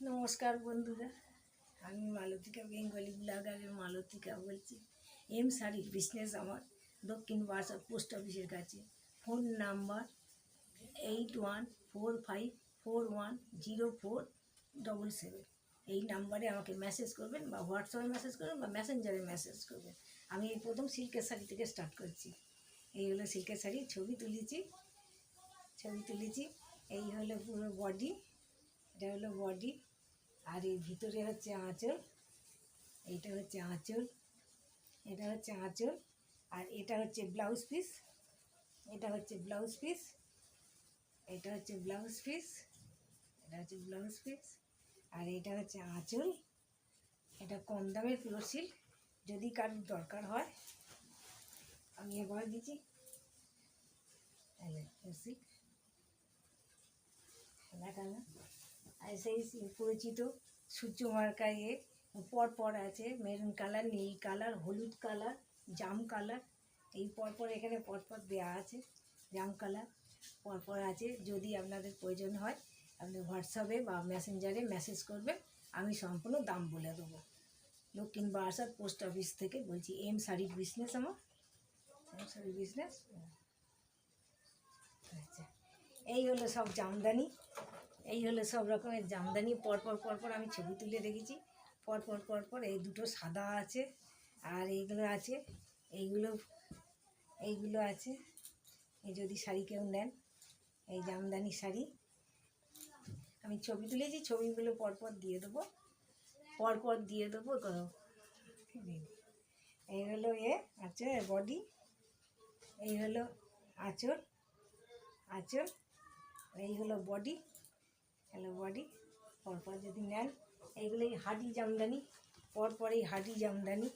নমস্কার বন্ধুরা। আমি মালতিকা বেঙ্গলি ব্লগারের মালতিকা বলছি। এম শাড়ির বিজনেস আমার দক্ষিণ বাসা পোস্ট অফিসের কাছে। Phone number eight one four five four one zero four double seven. এই নাম্বারে আমাকে মেসেজ করবেন বা হোয়াটসঅ্যাপে মেসেজ করবেন বা মেসেঞ্জারে মেসেজ করবেন। আমি এই প্রথম সিল্কের শাড়ি থেকে স্টার্ট করছি। এই হলো সিল্কের শাড়ি, ছবি তুলেছি। ছবি তুলেছি। এই হলো পুরো বডি এটা হলো বডি আর এর ভিতরে হচ্ছে আঁচল, এইটা হচ্ছে আঁচল, এটা হচ্ছে আঁচল, আর এটা হচ্ছে ব্লাউজ পিস, এটা হচ্ছে ব্লাউজ পিস, এটা হচ্ছে ব্লাউজ পিস, এটা হচ্ছে ব্লাউজ পিস, আর এটা হচ্ছে আঁচল, এটা কম দামের পিওর সিল্ক, যদি কারোর দরকার হয়, আমি একবার দিচ্ছি। পিওর সিল্ক সেই পরিচিত সূর্য মার্কা এ পর পর আছে মেরুন কালার, নীল কালার, হলুদ কালার, জাম কালার। এই পরপর এখানে পরপর দেওয়া আছে জাম কালার। পরপর আছে যদি আপনাদের প্রয়োজন হয় আপনি হোয়াটসঅ্যাপে বা মেসেঞ্জারে মেসেজ করবেন, আমি সম্পূর্ণ দাম বলে দেবো। দক্ষিণ বারাসাত পোস্ট অফিস থেকে বলছি, এম শাড়ির বিজনেস আমার। এম শাড়ির বিজনেস? আচ্ছা। এই হলো সব জামদানি। এই হলো সব রকমের জামদানি। পরপর পরপর আমি ছবি তুলে রেখেছি। পরপর পরপর এই দুটো সাদা আছে আর এইগুলো আছে। এইগুলো এইগুলো আছে। এই যদি শাড়ি কেউ নেন, এই জামদানি শাড়ি। আমি ছবি তুলেছি, ছবিগুলো পরপর দিয়ে দেবো। পরপর দিয়ে দেবো এই হলো এ আছে বডি। এই হলো আঁচল আঁচল। এই হলো বডি। হলো বডি। পরপর যদি নেন এইগুলো এই হাডি জামদানি, পরপর এই হাডি জামদানি।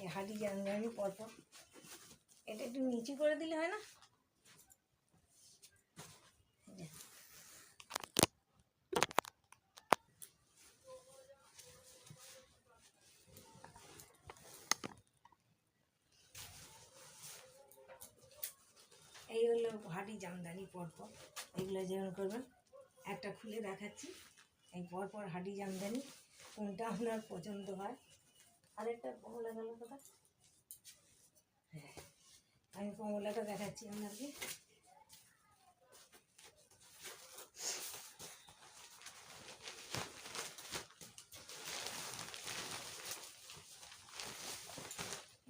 এই হাডি জামদানি পরপর। এটা একটু নিচু করে দিলে হয় না? এই হলো হাডি জামদানি পরপর। এগুলো যেমন করবেন একটা খুলে দেখাচ্ছি। এই পরপর হাঁটি জামদানি কোনটা আপনার পছন্দ হয়। আরেকটা কমলা গেল কথা। হ্যাঁ আমি কমলাটা দেখাচ্ছি আপনাকে।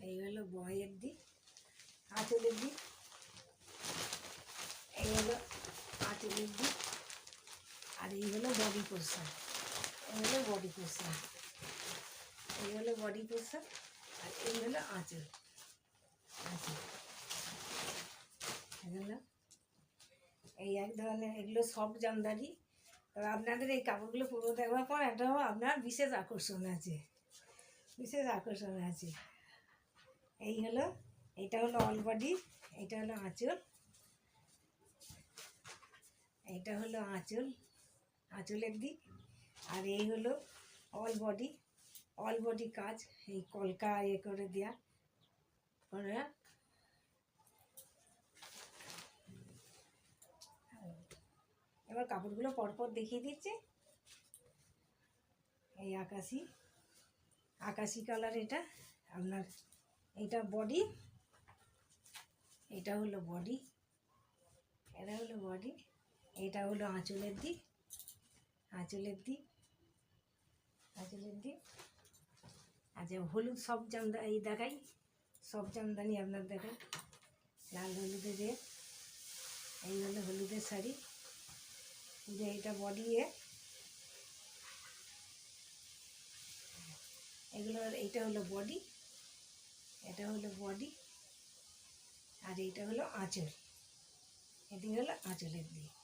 এই হলো বয়ের দিক আঁচলের দিক। এই হলো আঁচলের দিক। আর এই হলো বডি পোর্শন এই হলো বডি পোর্শন এই হলো বডি পোর্শন আর এই হলো আঁচল। আঁচল। এগুলো এই এক ধরনের, এগুলো সব জামদানি। তবে আপনাদের এই কাপড়গুলো পুরো দেখবার পর একটা আপনার বিশেষ আকর্ষণ আছে। বিশেষ আকর্ষণ আছে। এই হলো, এটা হলো অল বডি এটা হলো আঁচল। এটা হলো আঁচল। আঁচলের দিক। আর এই হলো অল বডি অল বডি কাজ, এই কলকা এ করে দেয়া। করে এবার কাপড়গুলো পরপর দেখিয়ে দিচ্ছে। এই আকাশি আকাশি কালার এটা, আপনার এটা বডি এটা হলো বডি এটা হলো বডি এটা হলো আঁচলের দিক। আঁচলের দিক আঁচলের দিক। আচ্ছা হলুদ সব জামদা, এই দেখাই, সব জামদানি আপনার দেখাই। লাল হলুদের এ এই হলো হলুদের শাড়ি। যে এটা বডি এ। এগুলো এইটা হলো বডি এটা হলো বডি আর এইটা হলো আঁচল। এটি হলো আঁচলের দিক।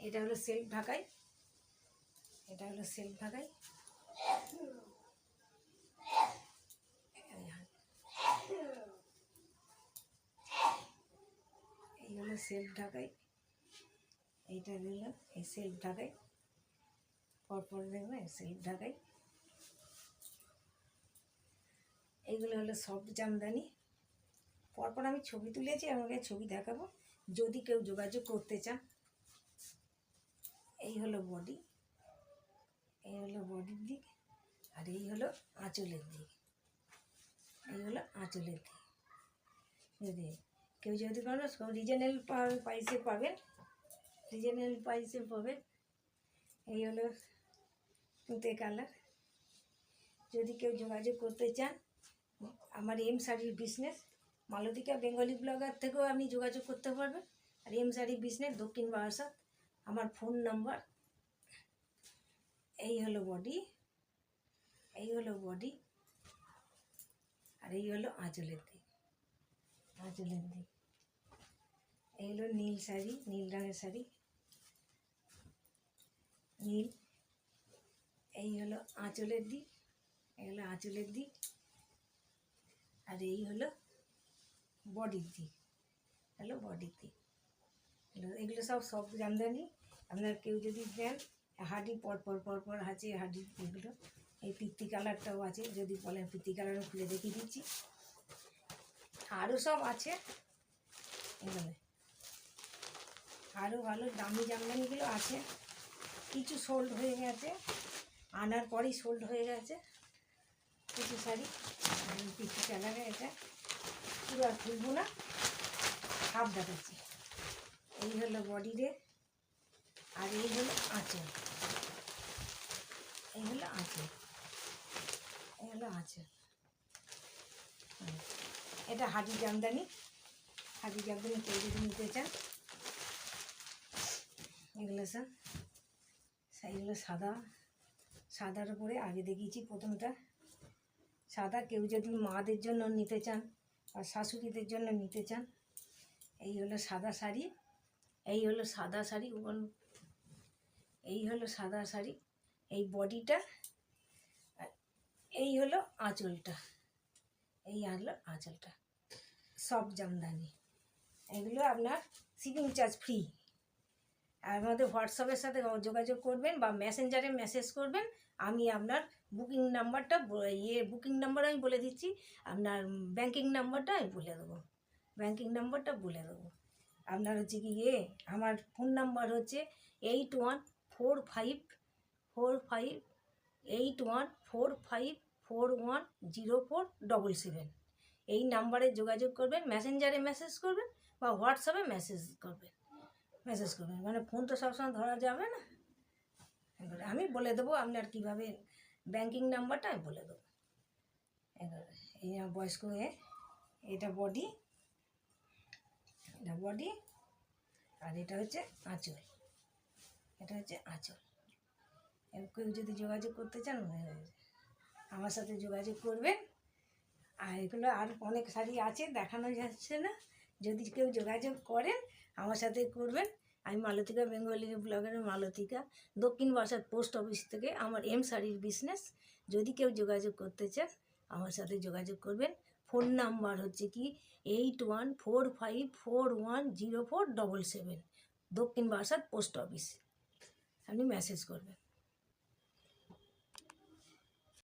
এটা হলো সেলফ ঢাকাই। এটা হলো সেলফ ঢাকাই। এই হলো সেলফ ঢাকাই। এইটা দিল এই সেলফ ঢাকাই। পরপর দেখবে সেলফ ঢাকাই। এইগুলো হলো সফট জামদানি। পরপর আমি ছবি তুলেছি আমাকে ছবি দেখাবো। যদি কেউ যোগাযোগ করতে চান এই হলো বডি, এই হলো বডির দিক, আর এই হলো আঁচলের দিক। এই হলো আঁচলের দিক। যদি কেউ যদি কোনো রিজনেল প্রাইসে পাবেন, রিজনেল প্রাইসে পাবেন। এই হলো তুঁতে কালার। যদি কেউ যোগাযোগ করতে চান, আমার এম শাড়ির বিজনেস মালতিকা বেঙ্গলি ব্লগার থেকেও আপনি যোগাযোগ করতে পারবেন। আর এম শাড়ি বিজনেস দক্ষিণ বারাসাত। আমার ফোন নাম্বার এই হলো বডি এই হলো বডি আর এই হলো আঁচলের দিক আঁচলের দিক। এই হলো নীল শাড়ি, নীল রঙের শাড়ি। নীল, এই হলো আঁচলের দিক, এই হলো আঁচলের দিক। আর এই হলো বডির দিক হলো বডির দিক। এগুলো সব সব জামদানি। আপনার কেউ যদি দেন হাডি পর পর পর পর আছে হাডি, এগুলো। এই পিত্তি কালারটাও আছে, যদি বলেন পিত্তি কালারও খুলে দেখিয়ে দিচ্ছি। আরও সব আছে। এগুলো। আরও ভালো দামি জামদানিগুলো আছে। কিছু সোল্ড হয়ে গেছে। আনার পরেই সোল্ড হয়ে গেছে। কিছু শাড়ি। পিঠি কালারে এটা। পুরো আর খুলবো না। হাফ দেখাচ্ছি। এই হলো বডি রে, আর এই হলো আঁচল। এই হলো আঁচল। এই হলো আঁচল। এটা হাজি জামদানি। হাজি জামদানি কেউ যদি নিতে চান। এগুলো সব এইগুলো সাদা, সাদার উপরে আগে দেখিয়েছি প্রথমটা। সাদা কেউ যদি মাদের জন্য নিতে চান আর শাশুড়িদের জন্য নিতে চান, এই হলো সাদা শাড়ি। এই হলো সাদা শাড়ি বল- এই হলো সাদা শাড়ি, এই বডিটা এই হলো আঁচলটা, এই হলো আঁচলটা। সব জামদানি। এগুলো আপনার শিপিং চার্জ ফ্রি আর আমাদের হোয়াটসঅ্যাপের সাথে যোগাযোগ করবেন বা মেসেঞ্জারে মেসেজ করবেন, আমি আপনার বুকিং নাম্বারটা ইয়ে বুকিং নাম্বার আমি বলে দিচ্ছি, আপনার ব্যাংকিং নাম্বারটা আমি বলে দেবো। ব্যাংকিং নাম্বারটা বলে দেবো। আপনার হচ্ছে কি ইয়ে আমার ফোন নাম্বার হচ্ছে eight one four five four five eight one four five four one zero four double seven এই নাম্বারে যোগাযোগ করবেন মেসেঞ্জারে মেসেজ করবেন বা হোয়াটসঅ্যাপে মেসেজ করবেন। মেসেজ করবেন মানে ফোন তো সবসময় ধরা যাবে না। এবারে আমি বলে দেবো আপনার কীভাবে ব্যাংকিং নাম্বারটা আমি বলে দেবো। এবারে এই বয়স্ক হয়ে এটা বডি এটা বডি, আর এটা হচ্ছে আঁচল। এটা হচ্ছে আঁচল। কেউ যদি যোগাযোগ করতে চান। আমার সাথে যোগাযোগ করবেন। আর এগুলো আর অনেক শাড়ি আছে, দেখানো যাচ্ছে না। যদি কেউ যোগাযোগ করেন, আমার সাথে করবেন। আমি মালতিকা বেঙ্গলি ব্লগের মালতিকা। দক্ষিণ বাসার পোস্ট অফিস থেকে আমার এম শাড়ির বিজনেস যদি কেউ যোগাযোগ করতে চান, আমার সাথে যোগাযোগ করবেন। ফোন নাম্বার হচ্ছে কি eight one four five four one zero four double seven, দক্ষিণ বাসার পোস্ট অফিস। আপনি মেসেজ করবেন।